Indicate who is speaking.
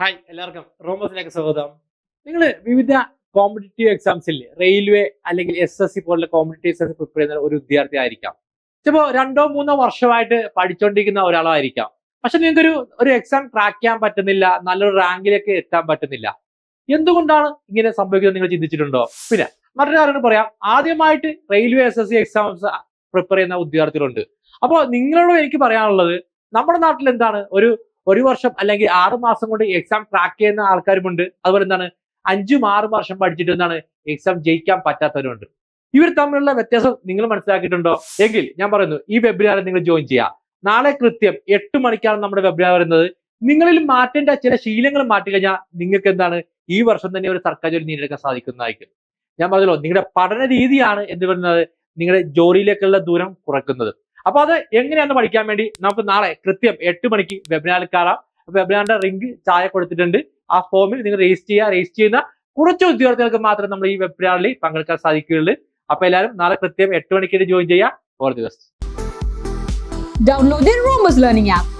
Speaker 1: Hi എല്ലാവർക്കും റോമസിലേക്ക് സ്വാഗതം. നിങ്ങൾ വിവിധ കോമ്പറ്റേറ്റീവ് എക്സാംസിൽ റെയിൽവേ അല്ലെങ്കിൽ എസ് എസ് സി പോലുള്ള കോമ്പറ്റേറ്റീവ് എക്സാംസ് പ്രിപ്പയർ ചെയ്യുന്ന ഒരു വിദ്യാർത്ഥി ആയിരിക്കാം. ചിലപ്പോൾ രണ്ടോ മൂന്നോ വർഷമായിട്ട് പഠിച്ചുകൊണ്ടിരിക്കുന്ന ഒരാളായിരിക്കാം. പക്ഷെ നിങ്ങൾക്കൊരു ഒരു എക്സാം ക്രാക്ക് ചെയ്യാൻ പറ്റുന്നില്ല നല്ലൊരു റാങ്കിലേക്ക് എത്താൻ പറ്റുന്നില്ല. എന്തുകൊണ്ടാണ് ഇങ്ങനെ സംഭവിക്കുന്നത് നിങ്ങൾ ചിന്തിച്ചിട്ടുണ്ടോ? പിന്നെ മറ്റൊരു കാര്യം പറയാം. ആദ്യമായിട്ട് railway S S C exams prepare ചെയ്യുന്ന വിദ്യാർത്ഥികളുണ്ട്. അപ്പോൾ നിങ്ങളോട് എനിക്ക് പറയാനുള്ളത് നമ്മുടെ നാട്ടിൽ എന്താണ് ഒരു ഒരു വർഷം അല്ലെങ്കിൽ ആറ് മാസം കൊണ്ട് എക്സാം ക്രാക്ക് ചെയ്യുന്ന ആൾക്കാരുമുണ്ട്. അതുപോലെ എന്താണ്? അഞ്ചും ആറും വർഷം പഠിച്ചിട്ട് എന്താണ്? എക്സാം ജയിക്കാൻ പറ്റാത്തവരുണ്ട് ഇവർ തമ്മിലുള്ള വ്യത്യാസം നിങ്ങൾ മനസ്സിലാക്കിയിട്ടുണ്ടോ? എങ്കിൽ ഞാൻ പറയുന്നു ഈ വെബിനാറിൽ നിങ്ങൾ ജോയിൻ ചെയ്യുക. നാളെ കൃത്യം എട്ട് മണിക്കാണ് നമ്മുടെ വെബിനാർ വരുന്നത്. നിങ്ങളിൽ മാറ്റേണ്ട ചില ശീലങ്ങൾ മാറ്റി കഴിഞ്ഞാൽ നിങ്ങൾക്ക് എന്താണ്? ഈ വർഷം തന്നെ ഒരു സർക്കാർ ജോലി നേടിയെടുക്കാൻ സാധിക്കുന്നതായിരിക്കും. ഞാൻ പറഞ്ഞല്ലോ നിങ്ങളുടെ പഠന രീതിയാണ് എന്ത് പറയുന്നത് നിങ്ങളുടെ ജോലിയിലേക്കുള്ള ദൂരം കുറയ്ക്കുന്നത് അപ്പൊ അത് എങ്ങനെയാന്ന് പഠിക്കാൻ വേണ്ടി നമുക്ക് നാളെ കൃത്യം എട്ട് മണിക്ക് വെബിനാറിൽ കാണാം. വെബിനാറിന്റെ റിങ്ക് ചായ കൊടുത്തിട്ടുണ്ട്. ആ ഫോമിൽ നിങ്ങൾ രജിസ്റ്റർ ചെയ്യുക. രജിസ്റ്റർ ചെയ്യുന്ന കുറച്ച് ഉദ്യോഗാർത്ഥികൾക്ക് മാത്രമേ നമ്മൾ ഈ വെബിനാറിൽ പങ്കെടുക്കാൻ സാധിക്കുകയുള്ളൂ. അപ്പൊ എല്ലാവരും നാളെ കൃത്യം എട്ട് മണിക്ക് ജോയിൻ ചെയ്യുക. ഓർ ദിവസം.
Speaker 2: Download the Romus Learning app.